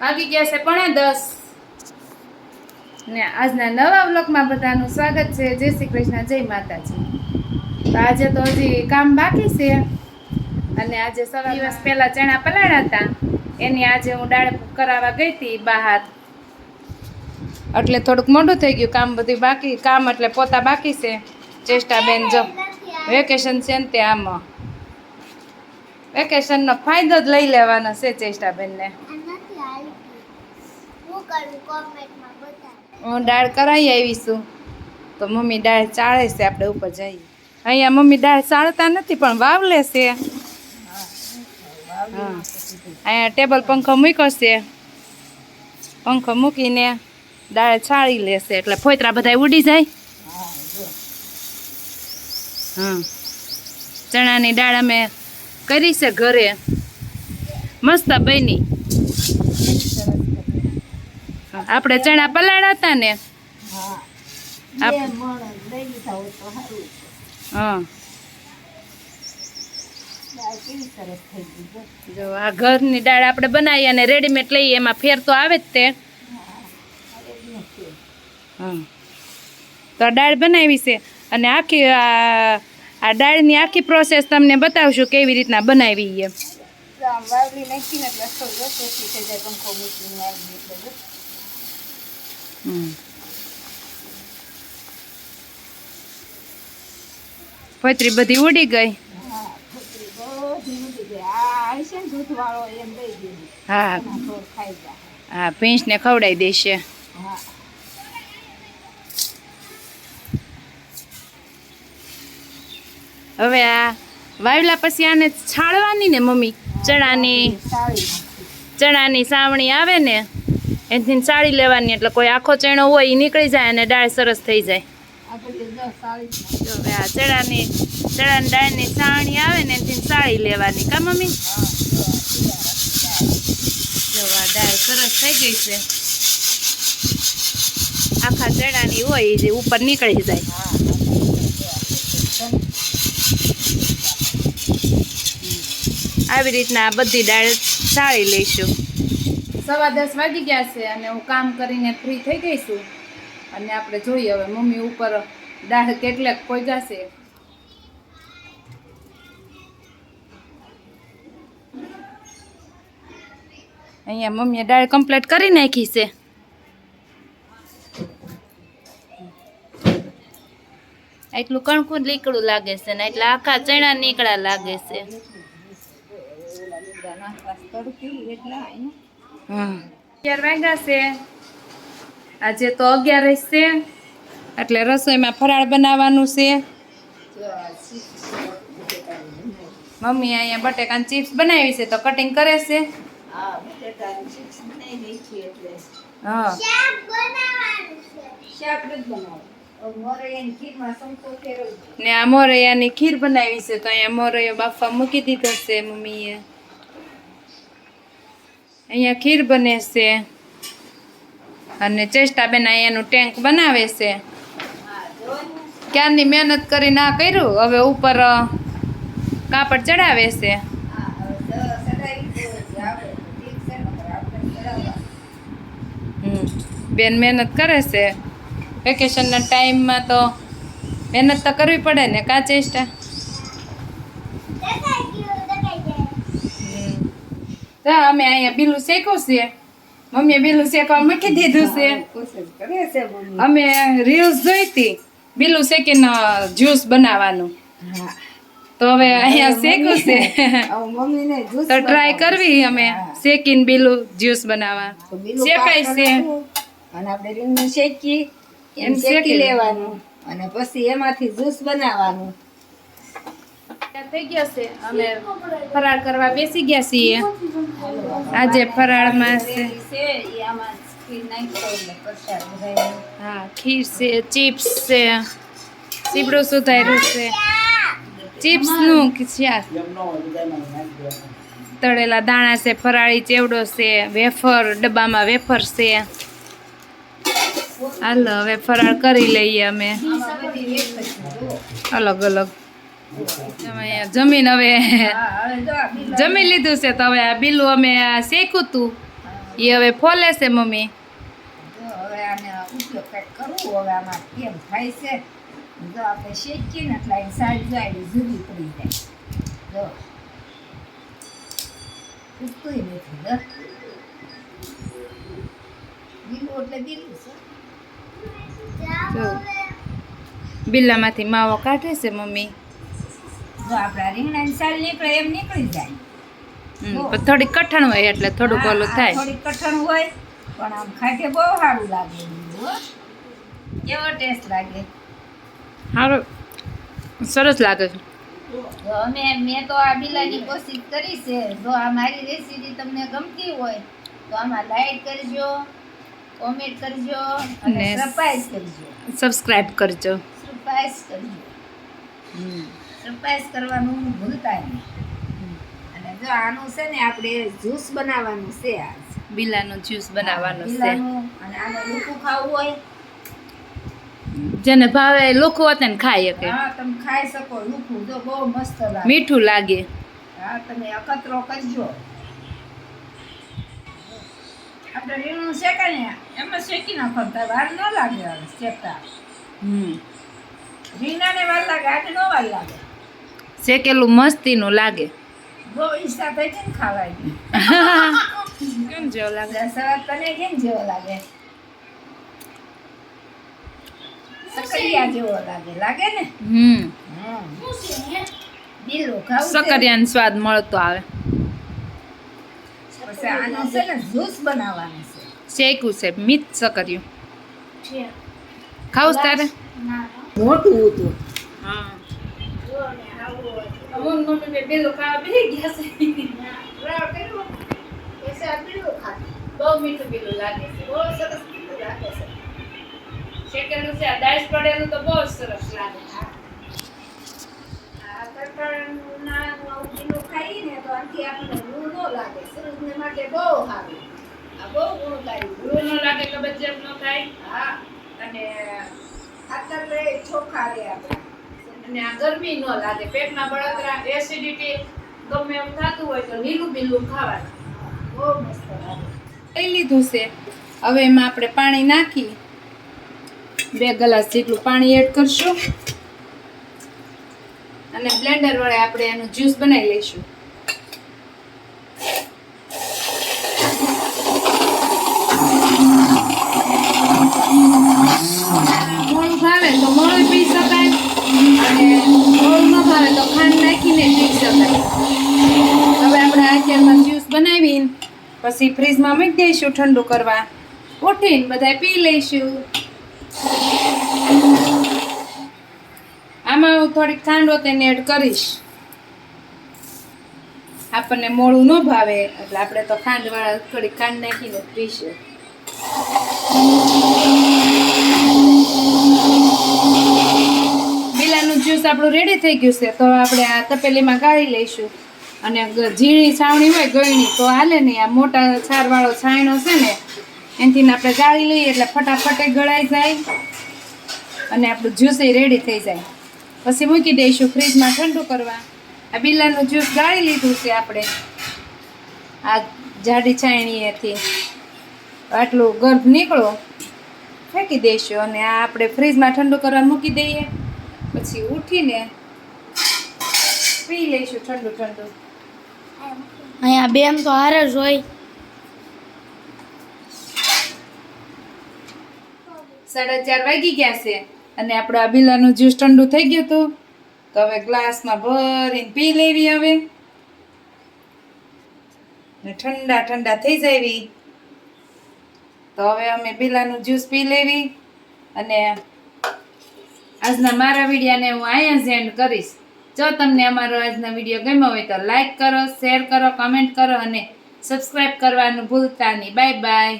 વાગી ગયા છે પણ દસ. ને આજના નવા બ્લોગમાં બધાનું સ્વાગત છે. જય શ્રી કૃષ્ણ જય માતાજી. તો આજે તો હજી કામ બાકી છે. અને આજે સવા દિવસ પહેલાં ચણા પલાળ્યા હતા. એની આજે હું દાળ કરાવવા ગઈ હતી બહાર. એટલે થોડુંક મોડું થઈ ગયું. કામ બધું બાકી કામ એટલે પોતા બાકી છે. ચેષ્ટાબેન જો વેકેશન છે ને તે આમાં. વેકેશનનો ફાયદો જ લઈ લેવાનો છે ચેષ્ટાબેનને હું દાળ કરાવી આવીશું તો મમ્મી દાળ ચાળે છે આપણે ઉપર જઈએ. અહીંયા મમ્મી દાળ ચાળતા નથી પણ વાવલે છે. હા અહીંયા ટેબલ પંખો મૂક્યો છે. પંખો મૂકીને દાળ ચાળી લેશે એટલે ફોતરા બધા ઉડી જાય. હા. ચણાની દાળ અમે કરી છે ઘરે. મસ્ત બની. આપણે ચણા પલાળ્યા હતા ને. હા. જો આ ઘરની દાળ આપણે બનાવી અને રેડીમેડ લઈએ એમાં ફેર તો આવે જ તે. હા. તો આ દાળ બનાવી છે અને આખી આ દાળની આખી પ્રોસેસ તમને બતાવશું કેવી રીતના બનાવી એમ હમ. પતરી બધી ઉડી ગઈ? હા. હા ભેંસને ખવડાવી દેશે. હવે આ વાવલા પછી આને છાળવાની ને મમ્મી? ચણાની. ચણાની સાવણી આવે ને? એથી સાડી લેવાની, એટલે કોઈ આખો ચેણો હોય એ નીકળી જાય અને ડાળ સરસ થઈ જાય. હવે આ ચણાની ચણાની દાળની સાવણી આવે ને એથી સાળી લેવાની. કા મમ્મી? જો આ ડાળ સરસ થઈ ગઈ છે. આખા ચણાની હોય એ ઉપર નીકળી જાય. આવી રીતના બધી ડાળ સાળી લઈશું. સવા દસ વાગી ગયા છે અને હું કામ કરીને ફ્રી થઈ ગઈ છું. અને આપણે જોઈએ હવે મમ્મી ઉપર દાળ કેટલાક પોગ્યા છે. અહીંયા મમ્મીએ દાળ કમ્પ્લીટ કરી નાખી છે. એટલું કણકું નીકળું લાગે છે ને એટલે આખા ચણા નીકળા લાગે છે. અગિયાર વાગ્યા છે. આજે તો અગિયાર છે. એટલે રસોઈમાં ફરાળ બનાવવાનું છે. મમ્મી અહીંયા બટેકાની ચિપ્સ બનાવી છે તો કટિંગ કરે છે. હા ને આ મોરૈયાની ખીર બનાવી છે તો અહીંયા મોરૈયો બાફા મૂકી દીધો છે મમ્મીએ. અહીંયા ખીર બને છે. અને ચેષ્ટાબેન અહીંયાનું ટેન્ક બનાવે છે. ક્યારની મહેનત કરી ના કર્યું? હવે ઉપર કાપડ ચડાવે છે. બેન મહેનત કરે છે. વેકેશનના ટાઈમમાં તો મહેનત તો કરવી પડે ને, કા ચેષ્ટા હમ. તો અમે અહીંયા બીલું શેકું છે મમ્મીએ બીલું શેકવા મૂકી દીધું છે. અમે રીલ્સ જોઈ હતી બીલું શેકીને જ્યુસ બનાવવાનું. તો હવે અહીંયા શેકું છે. તો ટ્રાય કરવી અમે શેકીને બીલું જ્યુસ બનાવવા. શેકાય છે. અને આપણે રીંગણ શેકી એમ શેકી લેવાનું. અને પછી એમાંથી જ્યુસ બનાવવાનું. તૈયાર થઈ ગયા છે. અમે ફરાળ કરવા બેસી ગયા છીએ. આજે ફરાળમાં છે. હા ખીર છે ચિપ્સ છે સીબડું સુધાર્યું છે. ચિપ્સનું તળેલા દાણા છે ફરાળી ચેવડો છે વેફર ડબ્બામાં વેફર છે. હાલો હવે ફરાળ કરી લઈએ અમે. અલગ અલગ. જમીન હવે હા હવે જો આ બિલ જમી લીધું છે તો હવે આ બિલું અમે આ શેકું તું. એ હવે ફોલે છે મમ્મી. જો હવે આને ઉપયોગ કંઈક કરવું હવે આમાં કેમ થાય છે? જો આપણે શેકીએ ને એટલે સાઈડ જાય જુદી પડી જાય. જો. ઉગતું નથી જો. બીલું એટલે બીલું છે. બિલ્લામાંથી માવો કાઢે છે મમ્મી. જો આપણા રીંગણાની સાલ નીકળે એમ નીકળી જાય. થોડી કઠણ હોય એટલે થોડુંક ઓલું થાય. થોડી કઠણ હોય પણ આમ ખાતે બહુ સારું લાગે. કેવો ટેસ્ટ લાગે? સારું સરસ લાગે છે. અમે મેં તો આ બિલાની કોશિશ કરી છે. જો આ મારી રેસીપી તમને ગમતી હોય તો આમાં લાઈક કરજો કોમેન્ટ કરજો અને સબસ્ક્રાઇબ કરજો. સબસ્ક્રાઇબ કરજો. સબસ્ક્રાઇબ કરજો. સરપ્રાઈઝ કરવાનું ભૂલતા નહીં. અને જો આનું છે ને આપણે જ્યુસ બનાવવાનું છે આજ. બિલાનું જ્યુસ બનાવવાનું છે. અને આને લૂકું ખાવું હોય. જેને ભાવે લોકો હોતે ને ખાઈ શકે. હા તમે ખાઈ શકો. લૂકું જો બહુ મસ્ત લાગે. મીઠું લાગે. હા તમે અકતરો કરજો. આપણે રીંગણું શેકાય ને એમાં શેકી નાખો તો વાર ન લાગે હવે શેકતા. હમ. રીંગણાને વાર લાગે આને ન વાર લાગે. શેકેલું મસ્તીનું લાગે. છે ને ખાવાની. કેમ જેવો લાગે? તને કેમ જેવો લાગે? સકરિયા જેવો લાગે. લાગે ને? હમ. હા. બીલું ખાવું છે. સકરિયાનો સ્વાદ મળતો આવે. આનો છે ને જ્યુસ બનાવવાનું છે. શેકું છે મીત સકરિયું. ખાવ તારે? મોટું હતું. હા. અમુક મમ્મી બે બેલો ખાવા બેસી ગયા છે. બહુ મીઠું પીલું લાગે છે. બહુ સરસ મીઠું લાગે છે. શેકેલું છે આ ડાઈસ પડેલું તો બહુ સરસ લાગે. છે આ તો આથી આપણને લૂ ન લાગે. શરીરને માટે બહુ સારું. આ બહુ ગુણકારી. રૂ ન લાગે કબજિયાત ન થાય હા અને રે ચોખા રે આપણે. અને આ ગરમી ન લાગે પેટમાં બળતરા એસિડિટી ગમે એમ થતું હોય તો લીલું બીલું ખાવાનું. બહુ મસ્ત લાગે. લઈ લીધું છે. હવે એમાં આપણે પાણી નાખી. બે ગ્લાસ જેટલું પાણી એડ કરશું. અને બ્લેન્ડર વડે આપણે એનું જ્યુસ બનાવી લઈશું મોળું ભાવે તો મોળું પી શકાય અને મોળું ન ભાવે તો ખાંડ નાખીને પી શકાય હવે આપણે અત્યારમાં જ્યુસ બનાવીને પછી ફ્રીજમાં મૂકી દઈશું ઠંડુ કરવા. ઉઠીને બધા પી લઈશું. આમાં હું થોડીક ખાંડો તેને એડ કરીશ. આપણને મોળું ન ભાવે, એટલે આપણે તો ખાંડ વાળા થોડીક ખાંડ નાખીને પીશું. બિલાનું જ્યુસ આપણું રેડી થઈ ગયું છે, તો આપણે આ તપેલીમાં ગાળી લઈશું. અને ઝીણી છાવણી હોય ગળણી તો હાલે નહીં આ મોટા છારવાળો છાયણો છે ને એનાથી આપણે ગાળી લઈએ એટલે ફટાફટ ગળાઈ જાય અને આપણું જ્યુસ રેડી થઈ જાય. પછી મૂકી દઈશું ફ્રીજમાં ઠંડુ કરવા. આ બિલાનું જ્યુસ ગાળી લીધું છે આપણે. આ જાડી છાયણીએથી આટલું ગર્ભ નીકળો. ફેંકી દઈશું અને આ આપણે ફ્રીજમાં ઠંડુ કરવા મૂકી દઈએ. પછી ઉઠીને પી લઈશું ઠંડુ ઠંડુ. અહીંયા બેન તો હારે જ હોય. સાડા ચાર વાગી ગયા છે અને આપણું આ જ્યુસ ઠંડુ થઈ ગયું હતું. તો હવે ગ્લાસમાં ભરીને પી લેવી હવે. ઠંડા ઠંડા થઈ જાવી. તો હવે અમે બિલાનું જ્યુસ પી લેવી અને આજના મારા વિડીયાને હું અહીંયા જ એન્ડ કરીશ. જો તમને અમારો આજનો વીડિયો ગમ્યો હોય તો લાઈક કરો શેર કરો કમેન્ટ કરો અને સબસ્ક્રાઈબ કરવાનું ભૂલતા નહીં. Bye bye